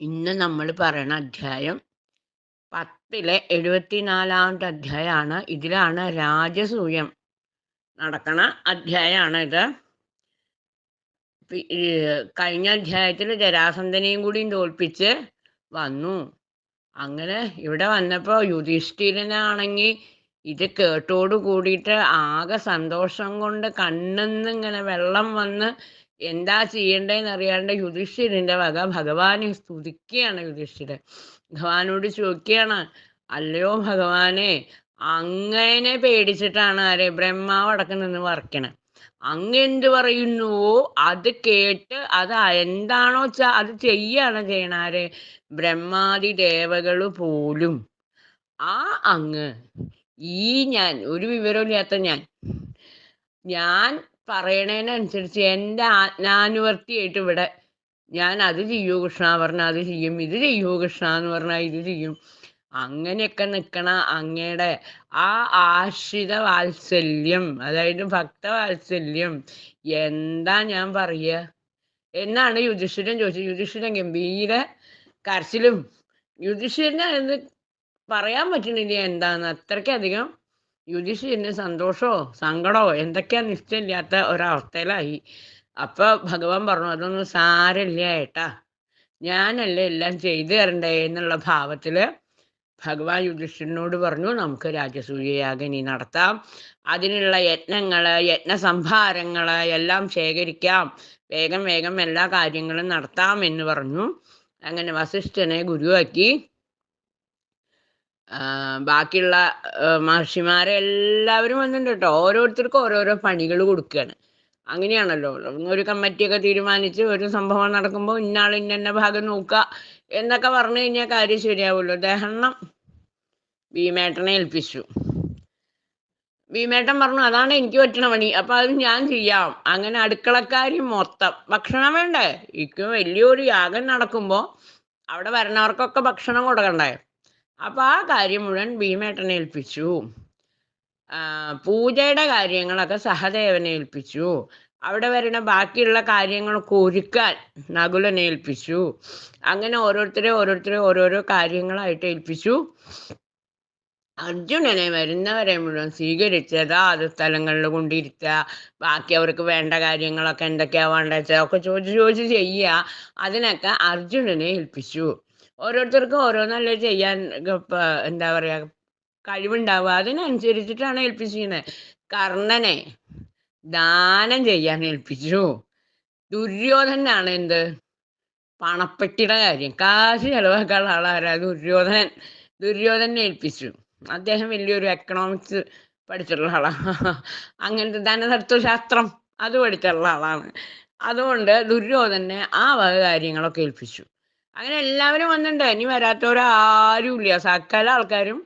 ഇന്ന് നമ്മൾ പറയണ അധ്യായം പത്തിലെ എഴുപത്തിനാലാമത്തെ അധ്യായമാണ് ഇതിലാണ് രാജസൂയം നടക്കണ അധ്യായമാണ് ഇത് കഴിഞ്ഞ അധ്യായത്തിൽ ജരാസന്ധനെയും കൂടിയും തോൽപ്പിച്ച് വന്നു. അങ്ങനെ ഇവിടെ വന്നപ്പോൾ യുധിഷ്ഠിരനാണെങ്കിൽ ഇത് കേട്ടോടു കൂടിയിട്ട് ആകെ സന്തോഷം കൊണ്ട് കണ്ണെന്ന് ഇങ്ങനെ വെള്ളം വന്ന് എന്താ ചെയ്യേണ്ടതെന്ന് അറിയാണ്ട് യുധിഷ്ഠിരന്റെ വക ഭഗവാനെ സ്തുതിക്കുകയാണ് യുധിഷ്ഠിരൻ. ഭഗവാനോട് ചോദിക്കുകയാണ് അല്ലയോ ഭഗവാനെ അങ്ങനെ പേടിച്ചിട്ടാണ് ആരെ ബ്രഹ്മാവ് അടക്കം നിന്ന് വറക്കണേ. അങ്ങെന്ത് പറയുന്നുവോ അത് കേട്ട് അത് എന്താണോ അത് ചെയ്യാണ് ചെയ്യണാരെ ബ്രഹ്മാതി ദേവകൾ പോലും. ആ അങ്ങ് ഈ ഞാൻ ഒരു വിവരമില്ലാത്ത ഞാൻ ഞാൻ പറയണതിനനുസരിച്ച് എന്റെ ആജ്ഞാനുവർത്തിയായിട്ട് ഇവിടെ ഞാൻ അത് ചെയ്യൂ കൃഷ്ണ പറഞ്ഞാൽ അത് ചെയ്യും ഇത് ചെയ്യൂ കൃഷ്ണ എന്ന് പറഞ്ഞാൽ ഇത് ചെയ്യും. അങ്ങനെയൊക്കെ നിൽക്കണ അങ്ങയുടെ ആ ആശ്രിത വാത്സല്യം അതായത് ഭക്തവാത്സല്യം എന്താ ഞാൻ പറയുക എന്നാണ് യുധിഷ്ഠിരൻ ചോദിച്ചത്. യുധിഷ്ഠിരൻ ഗംഭീര കരച്ചിലും. യുധിഷ്ഠിരന് അത് പറയാൻ പറ്റണില്ല എന്താന്ന്. അത്രയ്ക്കധികം യുധിഷ്ഠിരന് സന്തോഷമോ സങ്കടമോ എന്തൊക്കെയാ നിശ്ചയമില്ലാത്ത ഒരവസ്ഥയിലായി. അപ്പൊ ഭഗവാൻ പറഞ്ഞു അതൊന്നും സാരമില്ല ഏട്ടാ. ഞാനല്ലേ എല്ലാം ചെയ്തു തരണ്ടേ? എന്നുള്ള ഭാവത്തിൽ ഭഗവാൻ യുധിഷ്ഠിരനോട് പറഞ്ഞു നമുക്ക് രാജസൂയയാഗം ഇനി നടത്താം. അതിനുള്ള യത്നങ്ങൾ യത്നസംഭാരങ്ങൾ എല്ലാം ശേഖരിക്കാം. വേഗം വേഗം എല്ലാ കാര്യങ്ങളും നടത്താം എന്ന് പറഞ്ഞു. അങ്ങനെ വസിഷ്ഠനെ ഗുരുവാക്കി. ബാക്കിയുള്ള മഹർഷിമാരെ എല്ലാവരും വന്നിട്ടുണ്ട് കേട്ടോ. ഓരോരുത്തർക്കും ഓരോരോ പണികൾ കൊടുക്കുകയാണ് അങ്ങനെയാണല്ലോ. ഒരു കമ്മിറ്റിയൊക്കെ തീരുമാനിച്ച് ഒരു സംഭവം നടക്കുമ്പോൾ ഇന്നാൾ ഇന്ന ഭാഗം നോക്കുക എന്നൊക്കെ പറഞ്ഞു കഴിഞ്ഞാൽ കാര്യം ശരിയാവുമല്ലോ. ദഹനം ഭീമേട്ടനെ ഏൽപ്പിച്ചു. ഭീമേട്ടൻ പറഞ്ഞു അതാണ് എനിക്ക് പറ്റണ പണി. അപ്പൊ അത് ഞാൻ ചെയ്യാം. അങ്ങനെ അടുക്കളക്കാരി മൊത്തം ഭക്ഷണം വേണ്ടേ? ഇക്കും വലിയൊരു യാഗം നടക്കുമ്പോൾ അവിടെ വരണവർക്കൊക്കെ ഭക്ഷണം കൊടുക്കണ്ടേ? അപ്പൊ ആ കാര്യം മുഴുവൻ ഭീമേട്ടനെ ഏൽപ്പിച്ചു. പൂജയുടെ കാര്യങ്ങളൊക്കെ സഹദേവനെ ഏൽപ്പിച്ചു. അവിടെ വരുന്ന ബാക്കിയുള്ള കാര്യങ്ങളൊക്കെ ഒരുക്കാൻ നകുലനെ ഏൽപ്പിച്ചു. അങ്ങനെ ഓരോരുത്തരെ ഓരോരുത്തരെ ഓരോരോ കാര്യങ്ങളായിട്ട് ഏൽപ്പിച്ചു. അർജുനനെ വരുന്നവരെ മുഴുവൻ സ്വീകരിച്ചതാ അത് സ്ഥലങ്ങളിൽ കൊണ്ടിരുത്തുക ബാക്കി അവർക്ക് വേണ്ട കാര്യങ്ങളൊക്കെ എന്തൊക്കെയാ വേണ്ടത് ഒക്കെ ചോദിച്ച് ചോദിച്ച് ചെയ്യുക. അതിനൊക്കെ അർജുനനെ ഏൽപ്പിച്ചു. ഓരോരുത്തർക്കും ഓരോന്നല്ലേ ചെയ്യാൻ എന്താ പറയാ കഴിവുണ്ടാവുക. അതിനനുസരിച്ചിട്ടാണ് ഏൽപ്പിച്ചിരുന്നത് കർണനെ ദാനം ചെയ്യാൻ ഏൽപ്പിച്ചു. ദുര്യോധനാണ് എന്ത്? പണപ്പെട്ടിയുടെ കാര്യം. കാശ് ചെലവാക്കാനുള്ള ആളാരാ? ദുര്യോധനൻ. ദുര്യോധനെ ഏൽപ്പിച്ചു. അദ്ദേഹം വലിയൊരു എക്കണോമിക്സ് പഠിച്ചിട്ടുള്ള ആളാണ് അങ്ങനത്തെ ധനതത്വശാസ്ത്രം അത് പഠിച്ചിട്ടുള്ള ആളാണ്. അതുകൊണ്ട് ദുര്യോധനെ ആ വക കാര്യങ്ങളൊക്കെ ഏൽപ്പിച്ചു. അങ്ങനെ എല്ലാവരും വന്നിട്ടുണ്ട് ഇനി വരാത്തവരാരും ഇല്ല സകല ആൾക്കാരും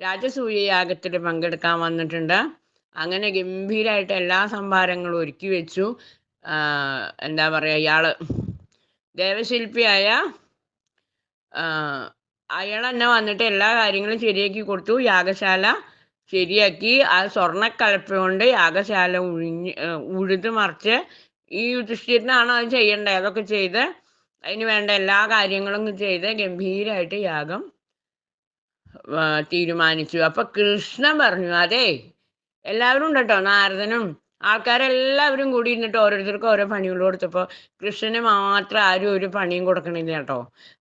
രാജസൂയയാഗത്തിൽ പങ്കെടുക്കാൻ വന്നിട്ടുണ്ട്. അങ്ങനെ ഗംഭീരായിട്ട് എല്ലാ സംഭാരങ്ങളും ഒരുക്കി വെച്ചു. എന്താ പറയുക ഇയാൾ ദേവശില്പിയായ അയാൾ തന്നെ വന്നിട്ട് എല്ലാ കാര്യങ്ങളും ശരിയാക്കി കൊടുത്തു. യാഗശാല ശരിയാക്കി. ആ സ്വർണക്കലപ്പ കൊണ്ട് യാഗശാല ഉഴിഞ്ഞ് ഉഴുത് മറിച്ച് ഈ യുധിഷ്ഠിരനാണ് അത് ചെയ്യേണ്ടത് അതൊക്കെ ചെയ്ത് അതിന് വേണ്ട എല്ലാ കാര്യങ്ങളും ചെയ്ത് ഗംഭീരമായിട്ട് യാഗം തീരുമാനിച്ചു. അപ്പൊ കൃഷ്ണൻ പറഞ്ഞു അതെ എല്ലാവരും ഉണ്ട് കേട്ടോ നാരദനും ആൾക്കാരെല്ലാവരും കൂടി ഇരുന്നിട്ട് ഓരോരുത്തർക്കും ഓരോ പണികൾ കൊടുത്തപ്പോ കൃഷ്ണന് മാത്രം ആരും ഒരു പണിയും കൊടുക്കണില്ല കേട്ടോ.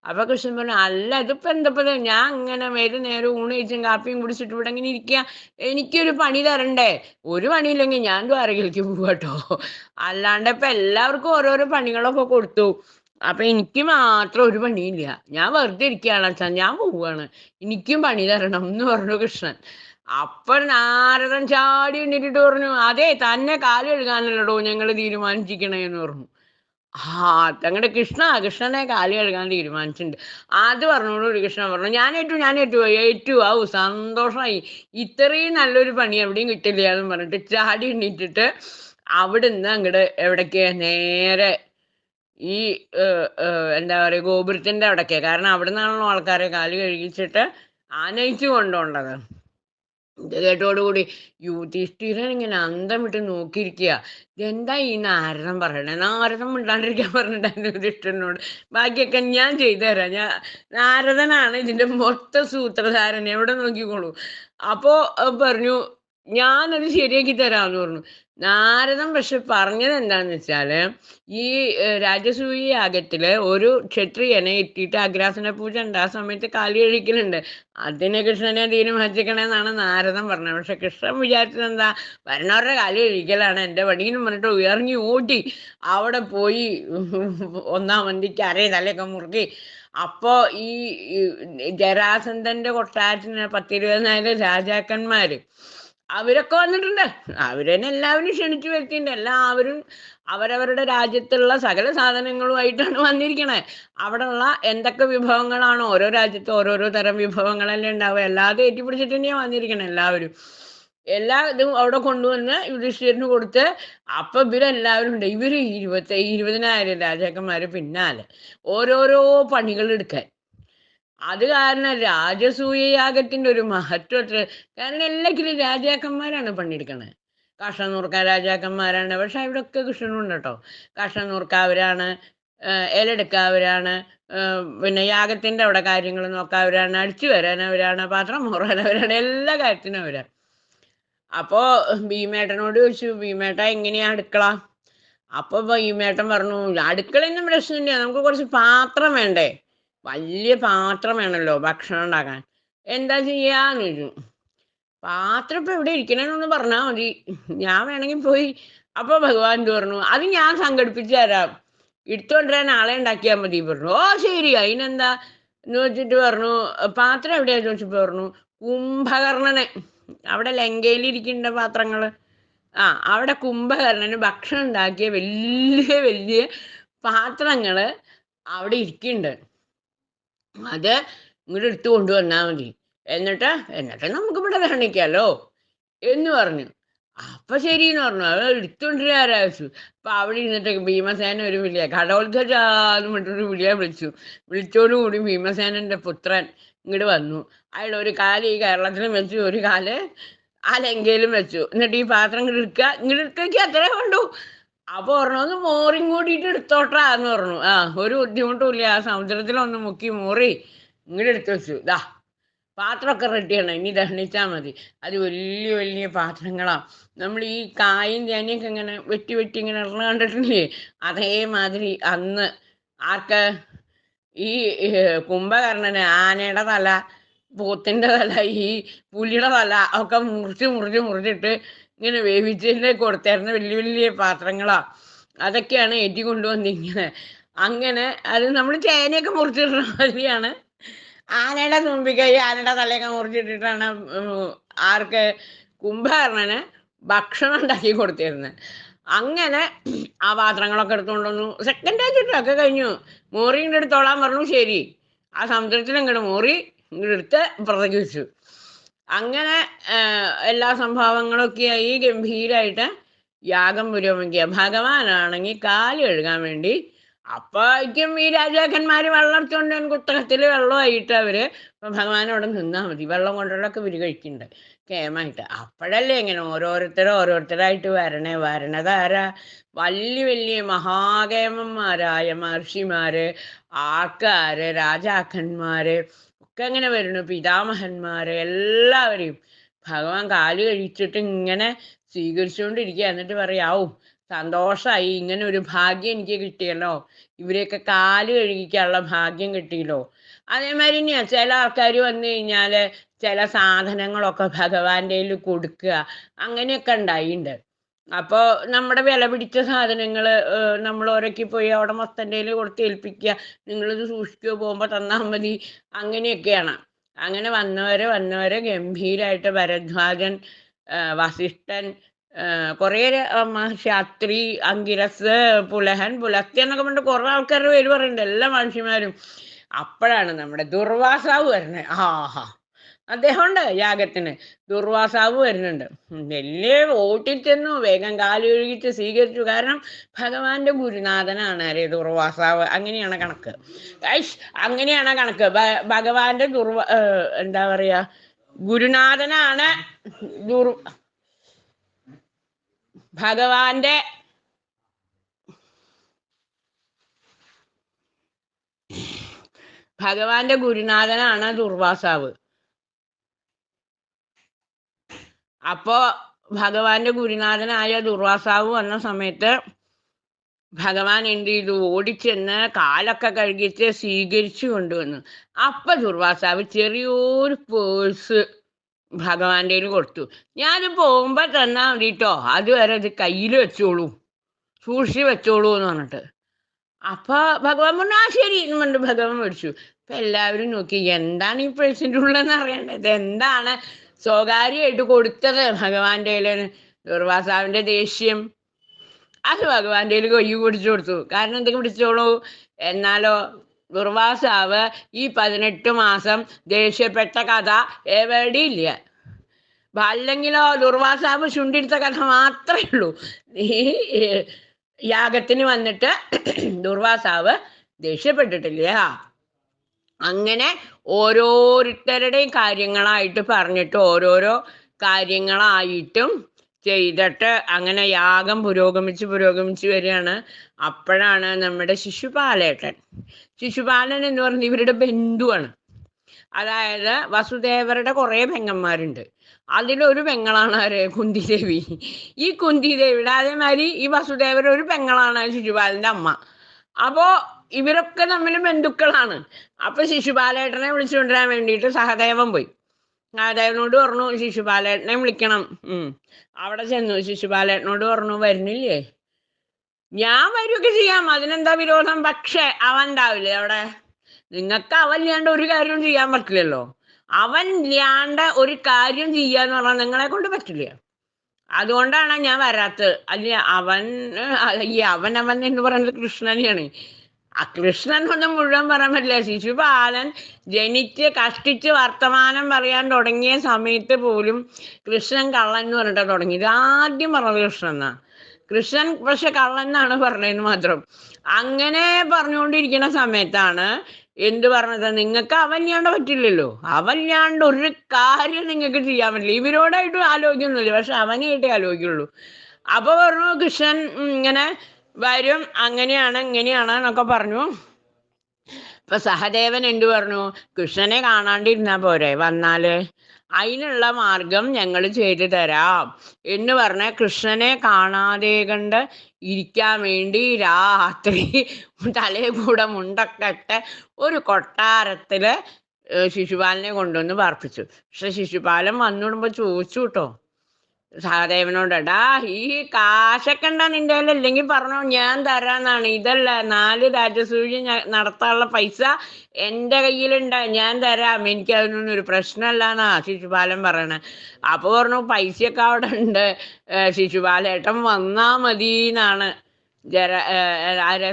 അപ്പൊ കൃഷ്ണൻ പറഞ്ഞു അല്ല ഇതിപ്പോ എന്തപ്പോ ഞാൻ ഇങ്ങനെ വരും നേരെ ഊണ് കഴിച്ചും കാപ്പിയും കുടിച്ചിട്ട് ഇവിടെ ഇങ്ങനെ ഇരിക്കുക എനിക്കൊരു പണി തരണ്ടേ? ഒരു പണിയില്ലെങ്കിൽ ഞാൻ ദ്വാരകയിലേക്ക് പോവാട്ടോ അല്ലാണ്ട് ഇപ്പൊ എല്ലാവർക്കും ഓരോരോ പണികളൊക്കെ കൊടുത്തു. അപ്പൊ എനിക്ക് മാത്രം ഒരു പണിയില്ല. ഞാൻ വെറുതെ ഇരിക്കുകയാണ് അച്ഛാ. ഞാൻ പോവാണ്. എനിക്കും പണി തരണം എന്ന് പറഞ്ഞു കൃഷ്ണൻ. അപ്പൊ നാരദൻ ചാടി എണ്ണിട്ടിട്ട് പറഞ്ഞു അതെ തന്നെ കാൽ കഴുകാനല്ലടോ ഞങ്ങൾ തീരുമാനിച്ചിരിക്കണേന്ന് പറഞ്ഞു. ആ തങ്ങളുടെ കൃഷ്ണ കൃഷ്ണനെ കാൽ കഴുകാൻ തീരുമാനിച്ചിട്ടുണ്ട്. അത് പറഞ്ഞോളൂ കൃഷ്ണൻ പറഞ്ഞു ഞാൻ ഏറ്റു ഞാൻ ഏറ്റു ഏറ്റു. ആവു സന്തോഷമായി ഇത്രയും നല്ലൊരു പണി എവിടെയും കിട്ടില്ല എന്ന് പറഞ്ഞിട്ട് ചാടി എണ്ണീറ്റിട്ട് അവിടുന്ന് അങ്ങോട്ട് എവിടേക്ക്? നേരെ ഈ എന്താ പറയുക ഗോപുരത്തിന്റെ അവിടേക്ക്. കാരണം അവിടെ നിന്നാണല്ലോ ആൾക്കാരെ കാൽ കഴുകിച്ചിട്ട് ആനയിച്ചു കൊണ്ടുപോണ്ടത് ഇത് കേട്ടോടുകൂടി യുധിഷ്ഠിരൻ ഇങ്ങനെ അന്തം വിട്ട് നോക്കിയിരിക്കുക. എന്താ ഈ നാരദം പറയണേ? നാരദം മിണ്ടാണ്ടിരിക്കാൻ പറഞ്ഞിട്ടാണ് യുധിഷ്ഠിരനോട്. ബാക്കിയൊക്കെ ഞാൻ ചെയ്തു തരാം. ഞാൻ നാരദനാണ് ഇതിന്റെ മൊത്ത സൂത്രധാരൻ. എവിടെ നോക്കിക്കോളൂ? അപ്പോ പറഞ്ഞു ഞാനത് ശരിയാക്കി തരാമെന്ന് പറഞ്ഞു. നാരദൻ പക്ഷെ പറഞ്ഞത് എന്താന്ന് വെച്ചാൽ ഈ രാജസൂയ യാഗത്തിൽ ഒരു ക്ഷത്രിയനെ എത്തിയിട്ട് അഗ്രാസന പൂജ ഉണ്ട്. ആ സമയത്ത് കാലി കഴിക്കലുണ്ട്. അതിനെ കൃഷ്ണനെ തീരുമാനിച്ചിക്കണെന്നാണ് നാരദൻ പറഞ്ഞത്. പക്ഷെ കൃഷ്ണൻ വിചാരിച്ചത് എന്താ? വരണവരുടെ കാലി കഴിക്കലാണ്. എന്റെ പണിയെന്ന് പറഞ്ഞിട്ട് ഉയർങ്ങി ഓടി അവിടെ പോയി ഒന്നാം മന്തിക്ക് അരേ തലയൊക്കെ മുറുക്കി. അപ്പോ ഈ ജരാസന്ധന്റെ കൊട്ടാരത്തിന് പത്തിരുപതിനായിരം രാജാക്കന്മാര് അവരൊക്കെ വന്നിട്ടുണ്ട്. അവരെന്നെ എല്ലാവരും ക്ഷണിച്ചു വരുത്തിയിട്ടുണ്ട്. എല്ലാവരും അവരവരുടെ രാജ്യത്തുള്ള സകല സാധനങ്ങളുമായിട്ടാണ് വന്നിരിക്കണേ. അവിടെയുള്ള എന്തൊക്കെ വിഭവങ്ങളാണ് ഓരോ രാജ്യത്തും ഓരോരോ തരം വിഭവങ്ങളല്ലേ ഉണ്ടാവുക. എല്ലാതും ഏറ്റുപിടിച്ചിട്ട് വന്നിരിക്കണേ എല്ലാവരും. എല്ലാ ഇതും അവിടെ കൊണ്ടുവന്ന് യുധിഷ്ഠിരന് കൊടുത്ത് അപ്പൊ ഇവരെല്ലാവരും ഉണ്ട്. ഇവർ ഇരുപത്തി ഇരുപതിനായിരം രാജാക്കന്മാര് പിന്നാലെ ഓരോരോ പണികൾ എടുക്കാൻ. അത് കാരണം രാജസൂയയാഗത്തിന്റെ ഒരു മഹത്വത്തിൽ കാരണം എല്ലാത്തിലും രാജാക്കന്മാരാണ് പണിയെടുക്കണത് കഷ്ണം നുറുക്കാൻ രാജാക്കന്മാരാണ്. പക്ഷെ അവിടെ ഒക്കെ കൃഷ്ണനുണ്ട് കേട്ടോ ഇലെടുക്കാൻ അവരാണ് പിന്നെ യാഗത്തിന്റെ അവിടെ കാര്യങ്ങൾ നോക്കാവരാണ് അടിച്ചു വരാൻ അവരാണ് പാത്രം മുറാൻ അവരാണ് എല്ലാ കാര്യത്തിനും അവരാണ് അപ്പോ ഭീമേട്ടനോട് ചോദിച്ചു ഭീമേട്ട എങ്ങനെയാ അടുക്കള? അപ്പൊ ഭീമേട്ടൻ പറഞ്ഞു അടുക്കളയൊന്നും പ്രശ്നമില്ല. നമുക്ക് കുറച്ച് പാത്രം വേണ്ടേ? വലിയ പാത്രം വേണമല്ലോ ഭക്ഷണം ഉണ്ടാക്കാൻ. എന്താ ചെയ്യാന്ന് ചോദിച്ചു. പാത്രം ഇപ്പൊ എവിടെ ഇരിക്കണെന്നൊന്ന് പറഞ്ഞാൽ മതി. ഞാൻ വേണമെങ്കിൽ പോയി. അപ്പൊ ഭഗവാൻ പറഞ്ഞു? അത് ഞാൻ സംഘടിപ്പിച്ചു തരാം. എടുത്തോണ്ടിരാൻ ആളെ ഉണ്ടാക്കിയാൽ മതി പറഞ്ഞു. ഓ ശരി. അതിനെന്താ? എന്ന് വെച്ചിട്ട് പറഞ്ഞു. പാത്രം എവിടെയാ ചോദിച്ചപ്പോ പറഞ്ഞു. കുംഭകർണനെ. അവിടെ ലങ്കയിൽ ഇരിക്കേണ്ട പാത്രങ്ങൾ ആ അവിടെ കുംഭകർണന് ഭക്ഷണം ഉണ്ടാക്കിയ വലിയ വലിയ പാത്രങ്ങൾ അവിടെ ഇരിക്കുന്നുണ്ട്. അത് ഇങ്ങോട്ട് എടുത്തു കൊണ്ടുവന്നാൽ മതി. എന്നിട്ട് എന്നിട്ട് നമുക്ക് ഇവിടെ കാണിക്കാലോ എന്ന് പറഞ്ഞു. അപ്പൊ ശരിന്ന് പറഞ്ഞു. അത് എടുത്തോണ്ടിരാരാച്ചു അപ്പൊ അവിടെ ഇരുന്നിട്ട് ഭീമസേന ഒരു വിളിയ കടോത്കജാന്ന് പറഞ്ഞിട്ടൊരു വിളിയെ വിളിച്ചു. വിളിച്ചോടുകൂടി ഭീമസേനന്റെ പുത്രൻ ഇങ്ങോട്ട് വന്നു. അയാൾ ഒരു കാൽ ഈ കേരളത്തിലും വെച്ചു ഒരു കാൽ ആ ലങ്കയിലും വെച്ചു. എന്നിട്ട് ഈ പാത്രം ഇങ്ങോട്ട് എടുക്കുക ഇങ്ങോട്ട് എടുക്കുക അത്രേ കണ്ടു അപ്പൊ പറഞ്ഞു ഒന്ന് മോറിയും കൂടിയിട്ട് എടുത്തോട്ടാ എന്ന് പറഞ്ഞു. ആ ഒരു ബുദ്ധിമുട്ടും ഇല്ല. ആ സമുദ്രത്തിലൊന്ന് മുക്കി മോറി ഇങ്ങോട്ട് എടുത്തു വെച്ചു. ദാ പാത്രമൊക്കെ റെഡിയാണ് ഇനി ദഹനിച്ചാൽ മതി. അത് വലിയ വലിയ പാത്രങ്ങളാണ് നമ്മൾ ഈ കായും തേനയൊക്കെ ഇങ്ങനെ വെട്ടി വെട്ടി ഇങ്ങനെ ഇറങ്ങ കണ്ടിട്ടില്ലേ? അതേമാതിരി അന്ന് ആർക്ക്? ഈ കുംഭകർണന് ആനയുടെ തല പോത്തിന്റെ തല ഈ പുലിയുടെ തല ഒക്കെ മുറിച്ച് മുറിച്ച് മുറിച്ചിട്ട് ഇങ്ങനെ വേവിച്ചതിന്റെ കൊടുത്തായിരുന്ന വലിയ വലിയ പാത്രങ്ങളാ. അതൊക്കെയാണ് ഏറ്റി കൊണ്ടുവന്നിരിക്കുന്നത് അങ്ങനെ അത് നമ്മൾ ചേനയൊക്കെ മുറിച്ചിടുന്ന മാതിരിയാണ്. ആനയുടെ തുമ്പിക്കൈ ആനയുടെ തലയൊക്കെ മുറിച്ചിട്ടിട്ടാണ് ആർക്ക് കുംഭകർണന് ഭക്ഷണം ഉണ്ടാക്കി കൊടുത്തിരുന്നത്. അങ്ങനെ ആ പാത്രങ്ങളൊക്കെ എടുത്തുകൊണ്ട് വന്നു. സെക്കൻഡ് ആയിട്ടൊക്കെ കഴിഞ്ഞു. മോറിയുടെ അടുത്തോളാൻ പറഞ്ഞു. ശരി. ആ സമുദ്രത്തിൽ ഇങ്ങോട്ട് മോറി ഇങ്ങോട്ട് എടുത്ത് പുറത്തേക്ക് വെച്ചു. അങ്ങനെ എല്ലാ സംഭവങ്ങളൊക്കെയായി ഗംഭീരായിട്ട് യാഗം പുരോഗമിക്കുക. ഭഗവാനാണെങ്കിൽ കാൽ കഴുകാൻ വേണ്ടി അപ്പോഴേക്കും ഈ രാജാക്കന്മാര് വെള്ളം എടുത്തുകൊണ്ട് കുത്തകത്തിൽ വെള്ളമായിട്ട് അവർ ഇപ്പൊ ഭഗവാൻ അവിടെ നിന്നാ മതി. വെള്ളം കൊണ്ടുള്ളൊക്കെ ഇവർ കഴിക്കുന്നുണ്ട്. കേമായിട്ട്. അപ്പോഴല്ലേ ഇങ്ങനെ ഓരോരുത്തരും ഓരോരുത്തരായിട്ട് വരണേ. വരണതാരാ? വലിയ വലിയ മഹാകേമന്മാരായ മഹർഷിമാര് ആൾക്കാര് രാജാക്കന്മാര് ഒക്കെ ഇങ്ങനെ വരുന്നു. പിതാമഹന്മാര് എല്ലാവരെയും. ഭഗവാൻ കാൽ കഴിച്ചിട്ട് ഇങ്ങനെ സ്വീകരിച്ചുകൊണ്ടിരിക്കുക എന്നിട്ട് പറയാവും സന്തോഷമായി ഇങ്ങനെ ഒരു ഭാഗ്യം എനിക്ക് കിട്ടിയല്ലോ. ഇവരെയൊക്കെ കാൽ കഴുകിക്കാനുള്ള ഭാഗ്യം കിട്ടിയല്ലോ. അതേമാതിരി തന്നെയാ ചില ആൾക്കാർ വന്നു കഴിഞ്ഞാൽ ചില സാധനങ്ങളൊക്കെ ഭഗവാന്റെ കയ്യിൽ കൊടുക്കുക. അങ്ങനെയൊക്കെ ഉണ്ടായിട്ടുണ്ട് അപ്പോൾ നമ്മുടെ വില പിടിച്ച സാധനങ്ങൾ നമ്മൾ ഒരക്കി പോയി അവിടെ മൊത്തന്റെ കൊടുത്ത് ഏൽപ്പിക്കുക നിങ്ങളിത് സൂക്ഷിക്കുക പോകുമ്പോൾ തന്നാൽ മതി. അങ്ങനെയൊക്കെയാണ്. അങ്ങനെ വന്നവരെ വന്നവരെ ഗംഭീരായിട്ട് ഭരദ്വാജൻ വസിഷ്ഠൻ കുറേ ശാസ്ത്രി അങ്കിരസ് പുലഹൻ പുലസ്ത്യ എന്നൊക്കെ പറഞ്ഞിട്ട് കുറേ ആൾക്കാരുടെ പേര് പറയുന്നുണ്ട് എല്ലാ മഹർഷിമാരും അപ്പോഴാണ് നമ്മുടെ ദുർവാസാവ് വരുന്നത്. ആഹാ. അദ്ദേഹം ഉണ്ട് യാഗത്തിന്. ദുർവാസാവ് വരുന്നുണ്ട്. വലിയ ഓട്ടിച്ചെന്നു വേഗം കാലൊഴുകിച്ച് സ്വീകരിച്ചു. കാരണം ഭഗവാന്റെ ഗുരുനാഥനാണ് അല്ലേ ദുർവാസാവ്? അങ്ങനെയാണ് കണക്ക്. അങ്ങനെയാണ് കണക്ക്. ഭഗവാന്റെ ദുർവ എന്താ പറയാ ഗുരുനാഥനാണ് ദുർ ഭഗവാന്റെ ഭഗവാന്റെ ഗുരുനാഥനാണ് ദുർവാസാവ്. അപ്പോ ഭഗവാന്റെ ഗുരുനാഥനായ ദുർവാസാവ് വന്ന സമയത്ത് ഭഗവാൻ എന്ത് ചെയ്തു? ഓടിച്ചെന്ന് കാലൊക്കെ കഴുകിച്ച് സ്വീകരിച്ചു കൊണ്ടുവന്നു. അപ്പൊ ദുർവാസാവ് ചെറിയൊരു പേഴ്സ് ഭഗവാന്റെ കൊടുത്തു. ഞാൻ പോകുമ്പോ തന്നാ മതിട്ടോ അതുവരെ ഇത് കയ്യിൽ വെച്ചോളൂ. സൂക്ഷിച്ച് വെച്ചോളൂ എന്ന് പറഞ്ഞിട്ട്. അപ്പൊ ഭഗവാൻ പറഞ്ഞു ആ ശരി. എന്ന് പറഞ്ഞിട്ട് ഭഗവാൻ മേടിച്ചു അപ്പൊ എല്ലാവരും നോക്കി എന്താണ് ഈ പേഴ്സിന്റെ ഉള്ളതെന്ന് അറിയേണ്ടത്? എന്താണ് സ്വകാര്യമായിട്ട് കൊടുത്തത് ഭഗവാന്റെ ദുർവാസാവിന്റെ ദേഷ്യം. അത് ഭഗവാന്റെ കൊയ്യു പിടിച്ചു കൊടുത്തു. കാരണം എന്തൊക്കെ പിടിച്ചോളൂ? എന്നാലോ ദുർവാസാവ് ഈ പതിനെട്ട് മാസം ദേഷ്യപ്പെട്ട കഥ എവിടെയില്ല. അല്ലെങ്കിലോ ദുർവാസാവ് ചുണ്ടെടുത്ത കഥ മാത്രമേ ഉള്ളൂ. ഈ യാഗത്തിന് വന്നിട്ട് ദുർവാസാവ് ദേഷ്യപ്പെട്ടിട്ടില്ല. അങ്ങനെ ഓരോരുത്തരുടെയും കാര്യങ്ങളായിട്ട് പറഞ്ഞിട്ട് ഓരോരോ കാര്യങ്ങളായിട്ടും ചെയ്തിട്ട് അങ്ങനെ യാഗം പുരോഗമിച്ച് പുരോഗമിച്ച് വരികയാണ്. അപ്പോഴാണ് നമ്മുടെ ശിശുപാലേട്ടൻ. ശിശുപാലൻ എന്ന് പറഞ്ഞ ഇവരുടെ ബന്ധുവാണ്. അതായത് വസുദേവരുടെ കുറേ പെങ്ങന്മാരുണ്ട്. അതിലൊരു പെങ്ങളാണ് ആര്? കുന്തിദേവി. ഈ കുന്തിദേവിയുടെ അതേമാതിരി ഈ വസുദേവരുടെ ഒരു പെങ്ങളാണ് ശിശുപാലന്റെ അമ്മ. അപ്പോ ഇവരൊക്കെ തമ്മിൽ ബന്ധുക്കളാണ്. അപ്പൊ ശിശുപാലേട്ടനെ വിളിച്ചുകൊണ്ടുവരാൻ വേണ്ടിയിട്ട് സഹദേവൻ പോയി. സഹദേവനോട് പറഞ്ഞു ശിശുപാലേട്ടനെ വിളിക്കണം. ഉം. അവിടെ ചെന്നു. ശിശുപാലേട്ടനോട് പറഞ്ഞു വരുന്നില്ലേ? ഞാൻ വരികയൊക്കെ ചെയ്യാം. അതിനെന്താ വിരോധം? പക്ഷെ അവൻ ഉണ്ടാവില്ലേ അവിടെ? നിങ്ങൾക്ക് അവൻ ഇല്ലാണ്ട് ഒരു കാര്യവും ചെയ്യാൻ പറ്റില്ലല്ലോ. അവൻ ഇല്ലാണ്ട് ഒരു കാര്യം ചെയ്യാന്ന് പറഞ്ഞാൽ നിങ്ങളെ കൊണ്ട് പറ്റില്ല. അതുകൊണ്ടാണ് ഞാൻ വരാത്തത്. അല്ല അവൻ ഈ അവൻ അവൻ എന്ന് പറയുന്നത് കൃഷ്ണനെയാണ്. കൃഷ്ണൻ ഒന്നും മുഴുവൻ പറയാൻ പറ്റില്ല ശിശുപാലൻ ജനിച്ച് കഷ്ടിച്ച് വർത്തമാനം പറയാൻ തുടങ്ങിയ സമയത്ത് പോലും കൃഷ്ണൻ കള്ളൻ എന്ന് പറഞ്ഞിട്ടാ തുടങ്ങിയത്. ആദ്യം പറഞ്ഞത് കൃഷ്ണൻ എന്നാ. കൃഷ്ണൻ പക്ഷെ കള്ളൻ എന്നാണ് പറഞ്ഞതെന്ന് മാത്രം. അങ്ങനെ പറഞ്ഞുകൊണ്ടിരിക്കുന്ന സമയത്താണ് എന്ത് പറഞ്ഞത്? നിങ്ങൾക്ക് അവല്ലാണ്ട് പറ്റില്ലല്ലോ. അവല്ലാണ്ട് ഒരു കാര്യം നിങ്ങൾക്ക് ചെയ്യാൻ പറ്റില്ല. ഇവരോടായിട്ടും ആലോചിക്കുന്നില്ല പക്ഷെ അവനായിട്ടേ ആലോചിക്കുള്ളൂ. അപ്പൊ പറഞ്ഞു കൃഷ്ണൻ ഇങ്ങനെ വരും. അങ്ങനെയാണ് ഇങ്ങനെയാണ് എന്നൊക്കെ പറഞ്ഞു. ഇപ്പൊ സഹദേവൻ എന്തു പറഞ്ഞു? കൃഷ്ണനെ കാണാണ്ടിരുന്നാ പോരെ വന്നാൽ. അതിനുള്ള മാർഗം ഞങ്ങൾ ചെയ്തു തരാം എന്ന് പറഞ്ഞ കൃഷ്ണനെ കാണാതെ കണ്ട് ഇരിക്കാൻ വേണ്ടി രാത്രി തലേ കൂടെ മുണ്ടൊക്കെ ഇട്ട് ഒരു കൊട്ടാരത്തിൽ ശിശുപാലനെ കൊണ്ടുവന്ന് പാർപ്പിച്ചു. പക്ഷെ ശിശുപാലൻ വന്നിടുമ്പോ ചോദിച്ചു കേട്ടോ. സഹദേവനോട് എടാ ഈ കാശൊക്കെ ഉണ്ടാ നിന്റെ അല്ലെങ്കിൽ പറഞ്ഞോ ഞാൻ തരാന്നാണ്. ഇതല്ല നാല് രാജസൂയ നടത്താനുള്ള പൈസ എന്റെ കയ്യിലുണ്ട്. ഞാൻ തരാം. എനിക്ക് അതിനൊന്നും ഒരു പ്രശ്നമല്ലാന്നാ ശിശുപാലൻ പറയണേ. അപ്പൊ പറഞ്ഞു പൈസയൊക്കെ അവിടെ ഉണ്ട് ശിശുപാലേട്ടൻ വന്നാ മതി എന്നാണ് ജര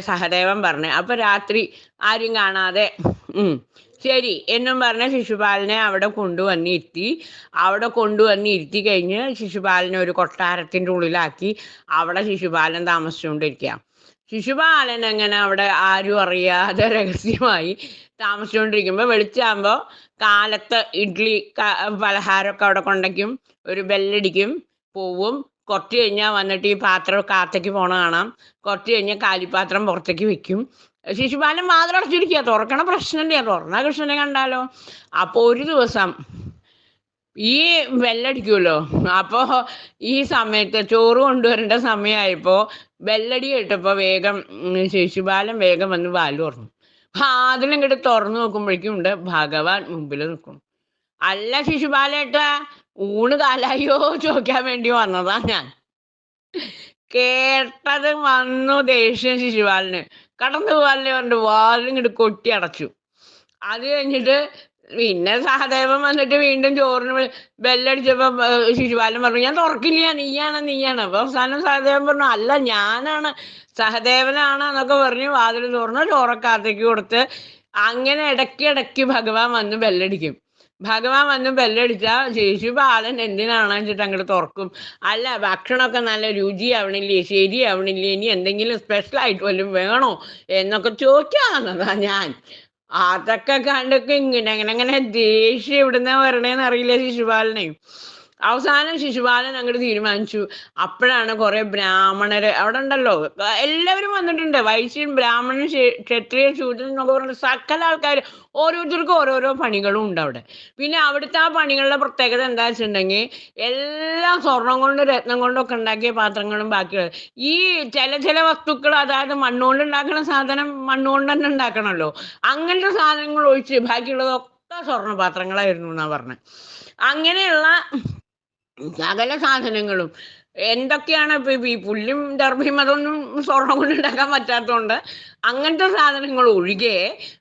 സഹദേവൻ പറഞ്ഞത് അപ്പൊ രാത്രി ആരും കാണാതെ ഉം ശരി. എന്നും പറഞ്ഞ ശിശുപാലനെ അവിടെ കൊണ്ടുവന്ന് ഇരുത്തി. അവിടെ കൊണ്ടുവന്ന് ഇരുത്തി കഴിഞ്ഞ് ശിശുപാലനെ ഒരു കൊട്ടാരത്തിന്റെ ഉള്ളിലാക്കി. അവിടെ ശിശുപാലൻ താമസിച്ചുകൊണ്ടിരിക്കുക. ശിശുപാലൻ അങ്ങനെ അവിടെ ആരും അറിയാതെ രഹസ്യമായി താമസിച്ചുകൊണ്ടിരിക്കുമ്പോൾ വെളിച്ചാകുമ്പോൾ കാലത്ത് ഇഡ്ഡലി പലഹാരമൊക്കെ അവിടെ കൊണ്ടയ്ക്കും. ഒരു ബെല്ലടിക്കും പോവും. കുറച്ച് കഴിഞ്ഞാൽ വന്നിട്ട് ഈ പാത്രം കാത്തേക്ക് പോണ കാണാം. കുറച്ച് കഴിഞ്ഞാൽ കാലിപ്പാത്രം പുറത്തേക്ക് വെക്കും. ശിശുപാലൻ വാതിലടച്ചിരിക്കുക തുറക്കണ പ്രശ്നമില്ല? തുറന്ന കൃഷ്ണനെ കണ്ടാലോ? അപ്പൊ ഒരു ദിവസം ഈ വെല്ലടിക്കുമല്ലോ അപ്പോ ഈ സമയത്ത് ചോറ് കൊണ്ടുവരേണ്ട സമയമായപ്പോ വെല്ലടി കേട്ടപ്പോ വേഗം ശിശുപാലൻ വേഗം വന്ന് വാൽ തുറന്നു. വാതിലും ഇങ്ങോട്ട് തുറന്നു നോക്കുമ്പോഴേക്കും ഉണ്ട് ഭഗവാൻ മുമ്പിൽ നിൽക്കും അല്ല ശിശുപാലേട്ട ഊണ് കാലായോ ചോദിക്കാൻ വേണ്ടി വന്നതാ ഞാൻ. കേട്ടത് വന്നു ദേഷ്യം ശിശുപാലന്. കടന്നു പോകാനേ പറഞ്ഞിട്ട് വാതിലും ഇങ്ങോട്ട് കൊട്ടി അടച്ചു. അത് കഴിഞ്ഞിട്ട് പിന്നെ സഹദേവൻ വന്നിട്ട് വീണ്ടും ചോറിന് ബെല്ലടിച്ചപ്പോ ശിശുപാലൻ പറഞ്ഞു ഞാൻ തുറക്കില്ല നീയാണ് നീയാണ്. അപ്പൊ അവസാനം സഹദേവൻ പറഞ്ഞു അല്ല ഞാനാണ് സഹദേവനാണ് എന്നൊക്കെ പറഞ്ഞു വാതിൽ തുറന്ന് ചോറൊക്കെ അകത്തേക്ക് കൊടുത്ത് അങ്ങനെ ഇടയ്ക്ക് ഇടയ്ക്ക് ഭഗവാൻ വന്ന് ബെല്ലടിക്കും. ഭഗവാൻ വന്ന് ബെല്ലടിച്ച ശിശുപാലൻ എന്തിനാണ് വെച്ചിട്ട് അങ്ങോട്ട് തുറക്കും? അല്ല ഭക്ഷണമൊക്കെ നല്ല രുചിയാവണില്ലേ ശരിയാവണില്ലേ ഇനി എന്തെങ്കിലും സ്പെഷ്യൽ ആയിട്ട് വല്ലതും വേണോ എന്നൊക്കെ ചോദിക്കാന്നതാ ഞാൻ. അതൊക്കെ കണ്ടൊക്കെ ഇങ്ങനെ അങ്ങനെ അങ്ങനെ ദേഷ്യം എവിടുന്നാ വരണേന്ന് അറിയില്ല ശിശുപാലനെ അവസാനം ശിശുപാലൻ അങ്ങോട്ട് തീരുമാനിച്ചു. അപ്പോഴാണ് കുറെ ബ്രാഹ്മണര് അവിടെ ഉണ്ടല്ലോ എല്ലാവരും വന്നിട്ടുണ്ട്. വൈശ്യൻ ബ്രാഹ്മണൻ ക്ഷേ- ക്ഷത്രിയൻ ശൂദ്രൻ എന്നൊക്കെ പറഞ്ഞ സകല ആൾക്കാർ ഓരോരുത്തർക്കും ഓരോരോ പണികളും ഉണ്ട് അവിടെ. പിന്നെ അവിടുത്തെ ആ പണികളുടെ പ്രത്യേകത എന്താ വെച്ചിട്ടുണ്ടെങ്കിൽ എല്ലാം സ്വർണം കൊണ്ട് രത്നം കൊണ്ടൊക്കെ ഉണ്ടാക്കിയ പാത്രങ്ങളും ബാക്കിയുള്ള ഈ ചില ചില വസ്തുക്കൾ അതായത് മണ്ണുകൊണ്ട് ഉണ്ടാക്കുന്ന സാധനം മണ്ണുകൊണ്ട് തന്നെ ഉണ്ടാക്കണമല്ലോ. അങ്ങനത്തെ സാധനങ്ങൾ ഒഴിച്ച് ബാക്കിയുള്ളതൊക്കെ സ്വർണ പാത്രങ്ങളായിരുന്നു എന്നാ പറഞ്ഞത് അങ്ങനെയുള്ള സകല സാധനങ്ങളും. എന്തൊക്കെയാണ് ഇപ്പൊ ഈ പുല്ലും ദർഭയും അതൊന്നും സ്വർണം കൊണ്ട് ഉണ്ടാക്കാൻ പറ്റാത്തതുകൊണ്ട് അങ്ങനത്തെ സാധനങ്ങൾ ഒഴികെ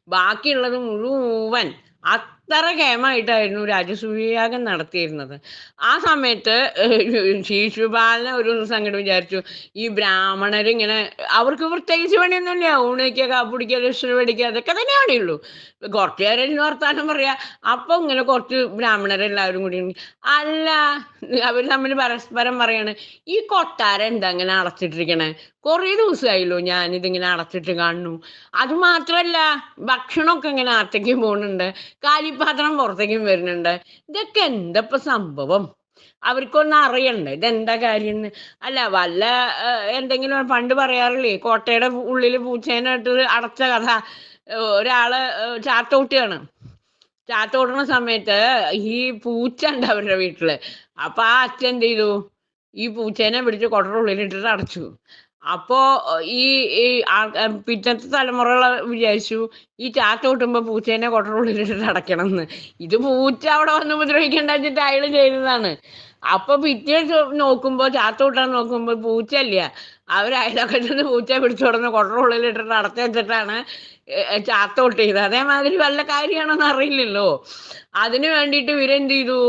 ബാക്കിയുള്ളത് മുഴുവൻ അത്ര കേമായിട്ടായിരുന്നു രാജസൂയയാഗം നടത്തിയിരുന്നത്. ആ സമയത്ത് ശിശുപാലനെ ഒരു ദിവസം വിചാരിച്ചു. ഈ ബ്രാഹ്മണർ ഇങ്ങനെ അവർക്ക് പ്രത്യേകിച്ച് പണിയൊന്നുമില്ല. ഊണിക്കുക കാപ്പിടിക്കുക ലക്ഷണം പഠിക്കുക അതൊക്കെ തന്നെ പണിയുള്ളൂ. കുറച്ചു നേരം വർത്താനം പറയാ. അപ്പൊ ഇങ്ങനെ കുറച്ച് ബ്രാഹ്മണരെല്ലാവരും കൂടി അല്ല അവർ തമ്മിൽ പരസ്പരം പറയാണ് ഈ കൊട്ടാരം എന്താ ഇങ്ങനെ അടച്ചിട്ടിരിക്കണേ? കുറേ ദിവസമായല്ലോ ഞാൻ ഇതിങ്ങനെ അടച്ചിട്ട് കാണുന്നു. അത് മാത്രല്ല ഭക്ഷണമൊക്കെ ഇങ്ങനെ അകത്തേക്കും പോകുന്നുണ്ട്. കാലിപ്പാത്രം പുറത്തേക്കും വരുന്നുണ്ട്. ഇതൊക്കെ എന്തപ്പോ സംഭവം? അവർക്കൊന്നും അറിയണ്ടേ. ഇതെന്താ കാര്യം അല്ല വല്ല എന്തെങ്കിലും പണ്ട് പറയാറില്ലേ കോട്ടയുടെ ഉള്ളിൽ പൂച്ചേനായിട്ട് അടച്ച കഥ. ഒരാൾ ചാത്തോട്ടിയാണ്. ചാത്തോട്ടുന്ന സമയത്ത് ഈ പൂച്ച ഉണ്ട് അവരുടെ വീട്ടിൽ. അപ്പൊ ആ അച്ഛൻ എന്ത് ചെയ്തു ഈ പൂച്ചേനെ പിടിച്ച് കൊട്ടയുടെ ഉള്ളിലിട്ടിട്ട് അടച്ചു. അപ്പോ ഈ ഈ പിറ്റത്തെ തലമുറകൾ വിചാരിച്ചു ഈ ചാത്ത കൂട്ടുമ്പോ പൂച്ചേനെ കൊട്ടറുള്ളിലിട്ട് അടയ്ക്കണം എന്ന് ഇത് പൂച്ച അവിടെ വന്ന് ഉപദ്രവിക്കണ്ട വെച്ചിട്ട് അയാൾ ചെയ്തതാണ് അപ്പൊ പിറ്റേ നോക്കുമ്പോ ചാത്ത കൂട്ടാൻ നോക്കുമ്പോ പൂച്ച അല്ല അവർ അയലൊക്കത്തിൽ പൂച്ച പിടിച്ചു കൊടുന്ന് കൊട്ടയുടെ ഉള്ളിലിട്ടിട്ട് അടച്ചു വെച്ചിട്ടാണ് ഏർ ചാത്ത തൊട്ട് ചെയ്തത് അതേമാതിരി വല്ല കാര്യമാണോന്ന് അറിയില്ലല്ലോ. അതിന് വേണ്ടിയിട്ട് ഇവരെന്ത് ചെയ്തു?